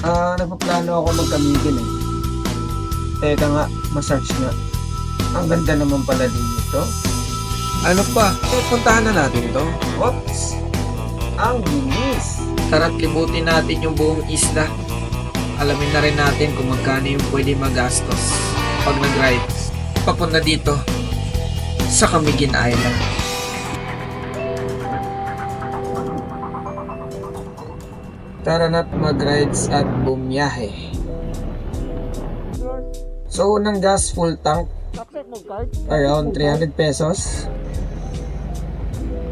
Ah, nagpaplano ako magkamigin eh. Teka nga, masearch nga. Ang ganda naman pala dito. Ano pa? Eh, puntahan na natin to. Oops! Ang bilis! Tara't libutin natin yung buong isla. Alamin na rin natin kung magkano yung pwede magastos pag nag-ride. Papunta dito sa Camiguin Island. Tara na't mag-rides at bumiyahe. So, unang gas full tank, around 300 pesos.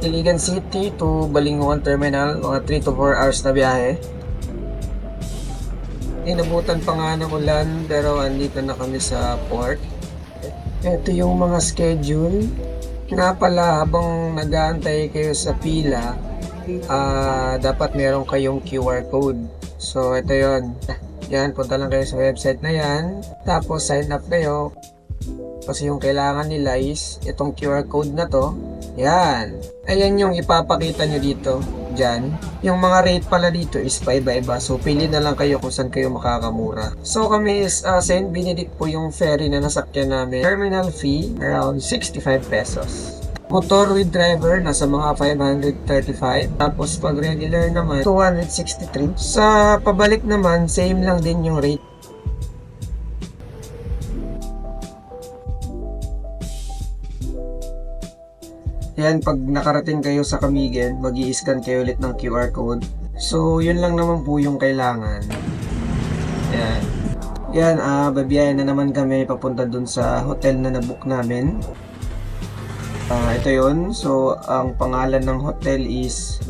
Iligan City to Balinguan Terminal, mga 3 to 4 hours na biyahe. Inabutan pa nga ng ulan, pero andito na kami sa port. Ito yung mga schedule. Nga pala, habang nag-aantay kayo sa pila, ah dapat meron kayong QR code. So, ito yon. Yan, punta lang kayo sa website na yan. Tapos, sign up kayo. Kasi yung kailangan nila is itong QR code na to. Yan. Ayan yung ipapakita nyo dito. Diyan. Yung mga rate pala dito is paiba-iba. So, pili na lang kayo kung saan kayo makakamura. So, kami is uh, St. Benedict po yung ferry na nasakyan namin. Terminal fee, around 65 pesos. Motor with driver, nasa mga 535. Tapos pag regular naman, 263. Sa pabalik naman, same lang din yung rate. Yan, pag nakarating kayo sa Kamigen, mag scan kayo ulit ng QR code. So, yun lang naman po yung kailangan. Yan. Yan, ah, babiyahin na naman kami papunta dun sa hotel na nabook namin. Ah, ito yon. So, ang pangalan ng hotel is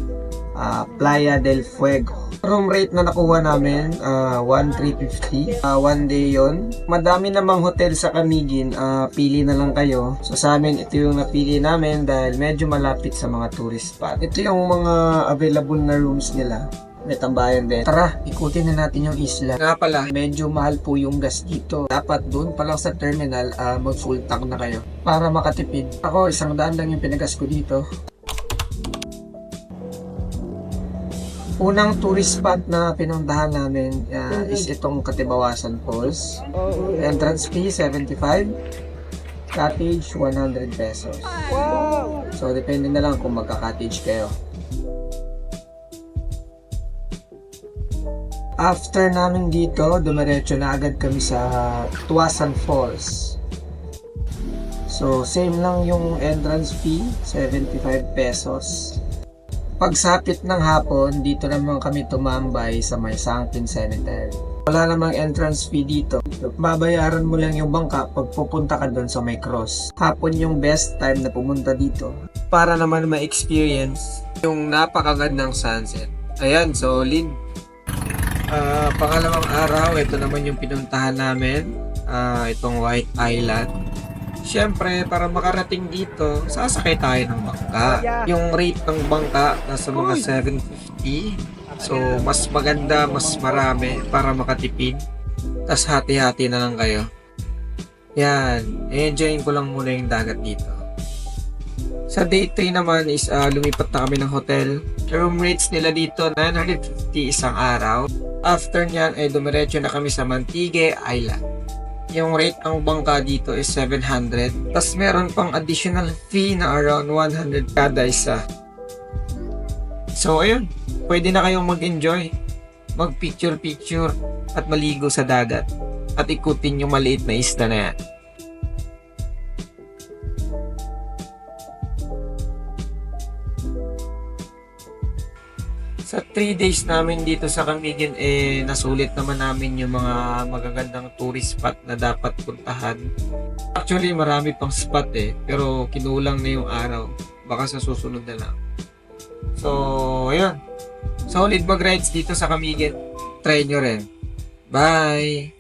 ah, Playa del Fuego. Room rate na nakuha namin, ah, 1,350. Ah, one day yon. Madami namang hotel sa Camiguin. Ah, pili na lang kayo. So, sa amin, ito yung napili namin dahil medyo malapit sa mga tourist spot. Ito yung mga available na rooms nila. May tambayan din. Tara, ikutin na natin yung isla. Nga pala, Medyo mahal po yung gas dito. Dapat doon pa lang sa terminal, ah, mag full tank na kayo para makatipid. Ako, isang daan lang yung pinagas ko dito. Unang tourist spot na pinuntahan namin ah, is itong Katibawasan Falls. Entrance fee, 75. Cottage, 100 pesos. So, depende na lang kung magka-cottage kayo. After namin dito, dumiretso na agad kami sa Tuasan Falls. So, same lang yung entrance fee, 75 pesos. Pagsapit ng hapon, dito naman kami tumambay sa may Sanctin Cemetery. Wala namang entrance fee dito. Babayaran mo lang yung bangka pag pupunta ka doon sa may cross. Hapon yung best time na pumunta dito. Para naman ma-experience yung napakagandang sunset. Ayan, solid. Ah, pangalawang araw, ito naman yung pinuntahan namin. Ah, itong White Island. Siyempre, para makarating dito, sasakay tayo ng bangka. Yung rate ng bangka, nasa mga 750. So, mas maganda, mas marami para makatipid. Tapos hati-hati na lang kayo. Yan. Enjoyin ko lang muna yung dagat dito. Sa day 3 naman is ah, lumipat na kami ng hotel. Room rates nila dito 950 isang araw. After nyan ay dumiretso na kami sa Mantigue Island. Yung rate ng bangka dito is 700. Tapos meron pang additional fee na around 100 kada isa. So ayun, pwede na kayong mag-enjoy. Mag picture picture at maligo sa dagat. At ikutin yung maliit na isla na yan. Sa 3 days namin dito sa Camiguin, eh, nasulit naman namin yung mga magagandang tourist spot na dapat puntahan. Actually, marami pang spot eh, pero kinulang na yung araw. Baka sa susunod na lang. So, ayun. Solid mag-rides dito sa Camiguin. Try nyo rin. Bye!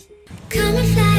Come and fly.